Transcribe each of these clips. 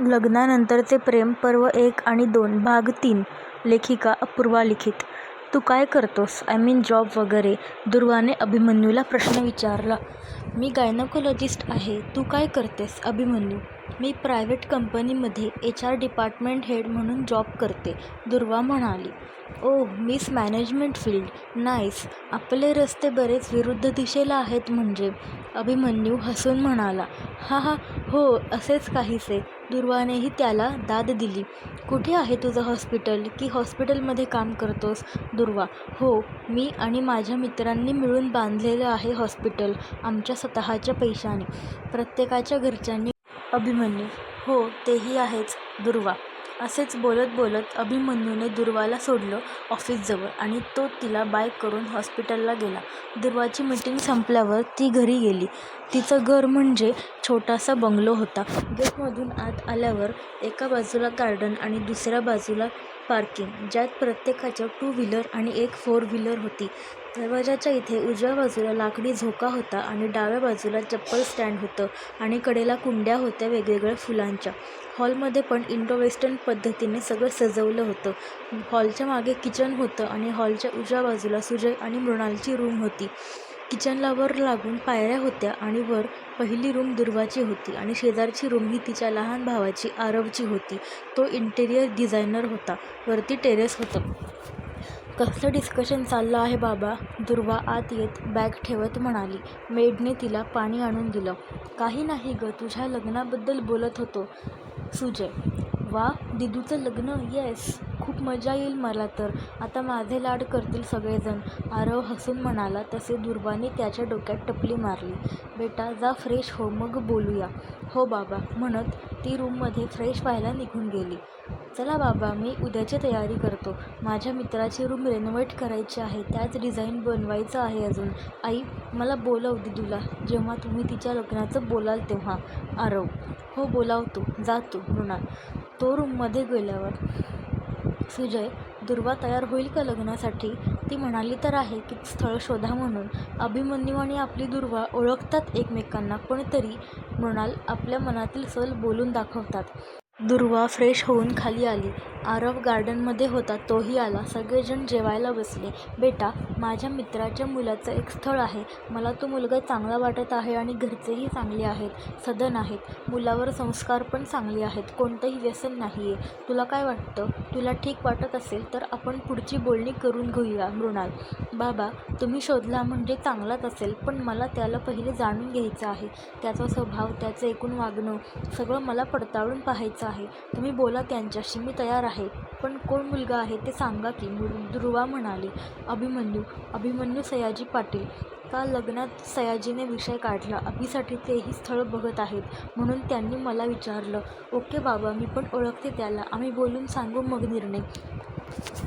लग्नानंतरचे प्रेम पर्व एक आणि दोन भाग तीन लेखिका अपूर्वा लिखित. तू काय करतोस? आय मीन जॉब वगैरे. दुर्वाने अभिमन्यूला प्रश्न विचारला. मी गायनोकोलॉजिस्ट आहे. तू काय करतेस? अभिमन्यू. मी प्रायव्हेट कंपनीमध्ये एच आर डिपार्टमेंट हेड म्हणून जॉब करते दुर्वा म्हणाली. Oh miss management field. Nice. आपले रस्ते बरेच विरुद्ध दिशेला आहेत म्हणजे अभिमन्यू हसून म्हणाला. हा हा हो असेच काहीसे. दुर्वानेही त्याला दाद दिली. कुठे आहे तुझं हॉस्पिटल? की हॉस्पिटलमध्ये काम करतोस दुर्वा? हो मी आणि माझ्या मित्रांनी मिळून बांधलेलं आहे हॉस्पिटल आमच्या स्वतःच्या पैशाने. प्रत्येकाच्या घरच्यांनी अभिमन्यू. हो तेही आहेच दुर्वा. असेच बोलत बोलत अभिमन्यूने दुर्वाला सोडलं ऑफिसजवळ आणि तो तिला बाय करून हॉस्पिटलला गेला. दुर्वाची मीटिंग संपल्यावर ती घरी गेली. तिचं घर म्हणजे छोटासा बंगलो होता. गेटमधून आत आल्यावर एका बाजूला गार्डन आणि दुसऱ्या बाजूला पार्किंग ज्यात प्रत्येकाच्या टू व्हीलर आणि एक फोर व्हीलर होती. दरवाजाच्या इथे उजव्या बाजूला लाकडी झोका होता आणि डाव्या बाजूला चप्पल स्टँड होतं आणि कडेला कुंड्या होत्या वेगवेगळ्या फुलांच्या. हॉलमध्ये पण इंडो वेस्टर्न पद्धतीने सगळं सजवलं होतं. हॉलच्या मागे किचन होतं आणि हॉलच्या उजव्या बाजूला सुजय आणि मृणालची रूम होती. किचनला वर लागून पायऱ्या होत्या आणि वर पहिली रूम दुर्वाची होती आणि शेजारची रूम ही तिच्या लहान भावाची आरवची होती. तो इंटेरियर डिझायनर होता. वरती टेरेस होतं. कसलं डिस्कशन चाललं आहे बाबा? दुर्वा आत येत बॅग ठेवत म्हणाली. मेडने तिला पाणी आणून दिलं. काही नाही ग तुझ्या लग्नाबद्दल बोलत होतो सुजय. वा दिदूचं लग्न? येस खूप मजा येईल मला तर. आता माझे लाड करतील सगळेजण. आरव हसून म्हणाला तसे दुर्वाने त्याच्या डोक्यात टपली मारली. बेटा जा फ्रेश हो मग बोलूया. हो बाबा म्हणत ती रूममध्ये फ्रेश व्हायला निघून गेली. चला बाबा मी उद्याची तयारी करतो. माझ्या मित्राची रूम रेनोव्हेट करायची आहे. त्याच डिझाईन बनवायचं आहे अजून. आई मला बोलव दिदूला जेव्हा तुम्ही तिच्या लग्नाचं बोलाल तेव्हा. आरव हो बोलावतो. जातो मृणाल. तो रूममध्ये गेल्यावर सुजय दुर्वा तयार होईल का लग्नासाठी? ती म्हणाली तर आहे की स्थळ शोधा म्हणून. अभिमन्यू आणि आपली दुर्वा ओळखतात एकमेकांना पण तरी मृणाल आपल्या मनातील सल बोलून दाखवतात. दुर्वा फ्रेश होऊन खाली आली. आरव गार्डनमध्ये होता तोही आला. सगळेजण जेवायला बसले. बेटा माझ्या मित्राच्या मुलाचं एक स्थळ आहे. मला तो मुलगा चांगला वाटत आहे आणि घरचेही चांगले आहेत सदन आहेत. मुलावर संस्कार पण चांगले आहेत. कोणतंही व्यसन नाही आहे तुला काय वाटतं? तुला ठीक वाटत असेल तर आपण पुढची बोलणी करून घेऊया मृणाल. बाबा तुम्ही शोधला म्हणजे चांगलाच असेल पण मला त्याला पहिले जाणून घ्यायचं आहे. त्याचा स्वभाव त्याचं एकूण वागणं सगळं मला पडताळून पाहायचं आहे आहे. तुम्ही बोला त्यांच्याशी मी तयार आहे. पण कोण मुलगा आहे ते सांगा की ध्रुवा म्हणाली. अभिमन्यू अभिमन्यू सयाजी पाटील. का लग्नात सयाजीने विषय काढला? अभिसाठी तेही स्थळ बघत आहेत. म्हणून त्यांनी मला विचारलं. ओके बाबा मी पण ओळखते त्याला. आम्ही बोलून सांगू मग निर्णय.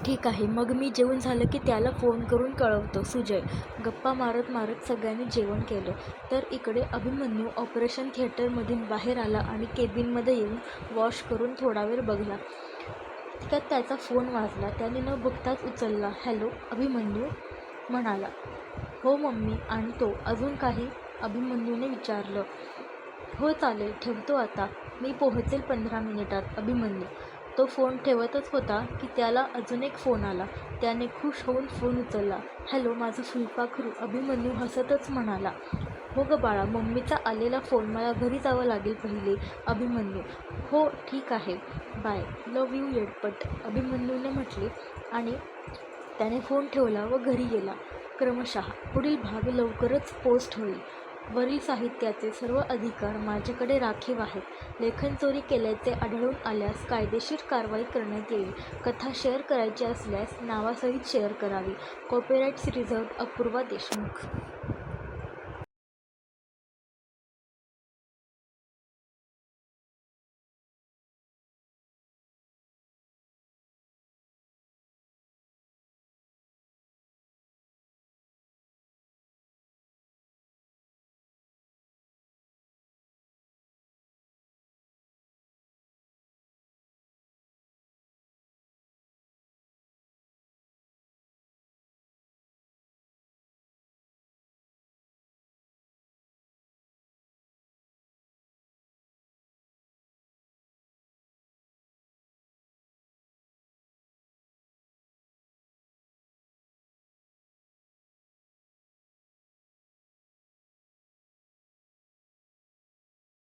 ठीक आहे मग मी जेवण झालं की त्याला फोन करून कळवतो सुजय. गप्पा मारत मारत सगळ्यांनी जेवण केलं. तर इकडे अभिमन्यू ऑपरेशन थिएटरमधून बाहेर आला आणि केबिनमध्ये येऊन वॉश करून थोडा वेळ बघला. त्यात त्याचा फोन वाजला. त्याने न बघताच उचलला. हॅलो अभिमन्यू म्हणाला. हो मम्मी आणि तो. अजून काही अभिमन्यूने विचारलं. हो चालेल. ठेवतो आता. मी पोहोचेल पंधरा मिनिटात अभिमन्यू. तो फोन ठेवतच होता की त्याला अजून एक फोन आला. त्याने खुश होऊन फोन उचलला. हॅलो माझं फुलपाखरू अभिमन्यू हसतच म्हणाला. हो गं बाळा मम्मीचा आलेला फोन मला घरी जावं लागेल पहिले अभिमन्यू. हो ठीक आहे. बाय. लव यू येडपट अभिमन्यूने म्हटले आणि त्याने फोन ठेवला व घरी गेला. क्रमशः पुढील भाग लवकरच पोस्ट होईल. वरील साहित्याचे सर्व अधिकार माझ्याकडे राखीव आहेत. लेखन चोरी केल्याचे आढळून आल्यास कायदेशीर कारवाई करण्यात येईल. कथा शेअर करायची असल्यास नावासहित शेअर करावी. Copyrights reserved Apurva Deshmukh.